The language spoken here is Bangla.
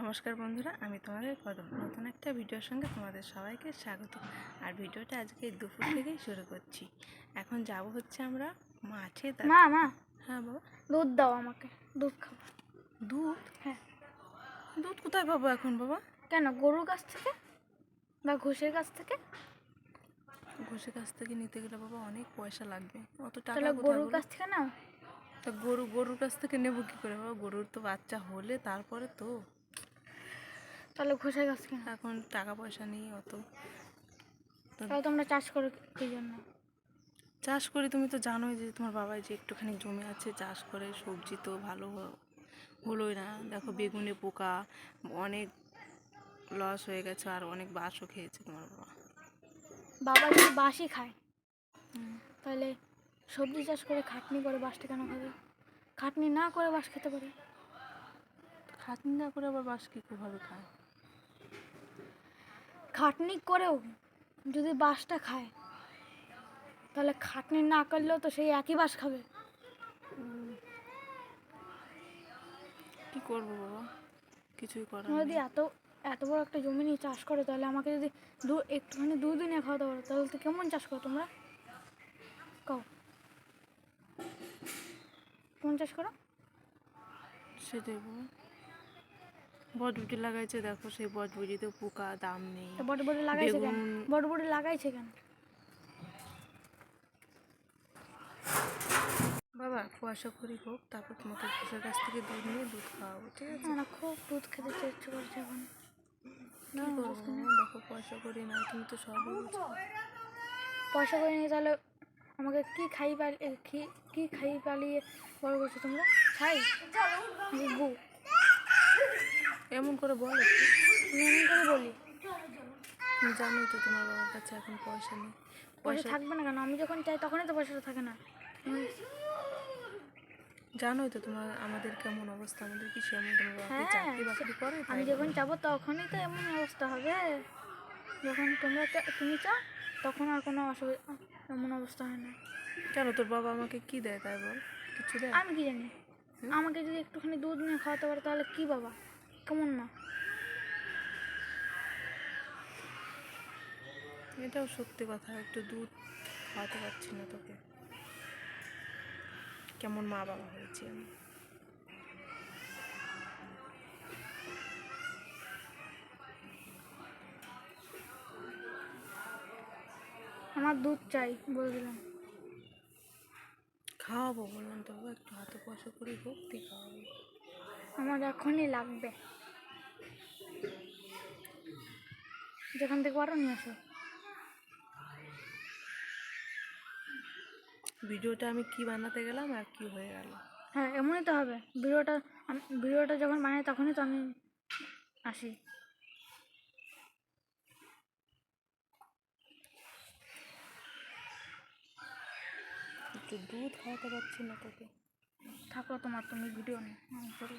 নমস্কার বন্ধুরা আমি তোমাদের কদম নতুন একটা ভিডিওর সঙ্গে তোমাদের সবাইকে স্বাগত। আর ভিডিওটা আজকে দুপুর থেকেই শুরু করছি। এখন যাব হচ্ছে আমরা মাঠে মা মা। হ্যাঁ বাবা দুধ দাও আমাকে দুধ খাব। দুধ? হ্যাঁ। দুধ কোথায় পাবো এখন বাবা? কেন গরুর কাছ থেকে? বা ঘোষের কাছ থেকে? ঘুষে কাছ থেকে নিতে গেলে বাবা অনেক পয়সা লাগবে। অত টাকা গরুর? কাছ থেকে নাও। তা গরু গরুর কাছ থেকে নেব কি করে বাবা? গরুর তো বাচ্চা হলে তারপরে তো। তাহলে ঘোষের কাছ থেকে এখন টাকা পয়সা নেই অত। তাহলে তোমরা চাষ করো কি- জন্য? চাষ করি তুমি তো জানোই যে তোমার বাবার যে একটুখানি জমি আছে চাষ করে সবজি তো ভালো হলোই না। দেখো বেগুনে পোকা অনেক লস হয়ে গেছে আর অনেক বাসও খেয়েছে তোমার বাবা। বাবা যদি বাসি খায় তাহলে সবজি চাষ করে খাটনি করে বাসটা কেন খাবে? খাটনি না করে বাস খেতে পারে। খাটনি না করে আবার বাস কী ভাবে খায়? খাটনি করেও যদি বাসটা খায় তাহলে খাটনি না করলেও তো সেই একই বাস খাবে। কি করব বাবা? কিছুই করার যদি এত এত বড় একটা জমি নিয়ে চাষ করো তাহলে আমাকে যদি দু একটুখানি দুধ এনে খাওয়াতে পারো তাহলে তো কেমন চাষ করো তোমরা? কও কেমন চাষ করো? সেটাই বটবুটি লাগাইছে দেখো সেই বটবুটিতে পোকা দাম নেই। বড় লাগাইছে কেন? বড় লাগাইছে কেন? বাবা পয়সা করি হোক তারপর তোমাকে ঘুষের কাছ থেকে দুধ নিয়ে দুধ খাওয়াবো ঠিক আছে? না খুব দুধ খেতে ইচ্ছে করছে এখন। দেখো পয়সা করি না তুমি তো সব পয়সা করে নিয়ে তাহলে আমাকে কি খাই পালিয়ে কি কি খাই পালিয়ে বড় করছ তোমরা? খাই গু। এমন করে বলো। এমন করে বলি। জানোই তো তোমার বাবার কাছে এখন পয়সা নেই। পয়সা থাকবে না কেন? আমি যখন চাই তখনই তো পয়সাটা থাকে না। জানোই তো তোমার আমাদের কেমন অবস্থা আমাদের কি সেমন তোমার বাবা হ্যাঁ, চাকরি বাকরি করে আমি যখন যাব তখনই তো এমন অবস্থা হবে। যখন তোমরা তুমি চাও তখন আর কোনো অসুবিধা এমন অবস্থা হয় না। কেন তোর বাবা আমাকে কি দেয় তাই বল? কিছু দেয়? আমি কি জানি? আমাকে যদি একটুখানি দুধ নিয়ে খাওয়াতে পারো তাহলে কি বাবা? কেমন না? এটাও সত্যি কথা একটু দুধ খাওয়াতে পারছি না তোকে। কেমন মা বাবা হয়েছে আমি। আমার দুধ চাই বলে দিলাম। খাওয়াবো বললাম তো বাবা একটু হাতে পয়সা করে হোক দিয়ে খাওয়াবো। আমার এখনই লাগবে। যেখান থেকে পারো নিয়ে আসো। ভিডিওটা আমি কি বানাতে গেলাম আর কি হয়ে গেল? হ্যাঁ এমনই তো হবে। ভিডিওটা ভিডিওটা যখন বানাই তখনই তো আমি আসি। একটু দুধ খাওয়াতে পারছি না তোকে। থাকো তোমার তুমি ভিডিও নিয়ে আমি করি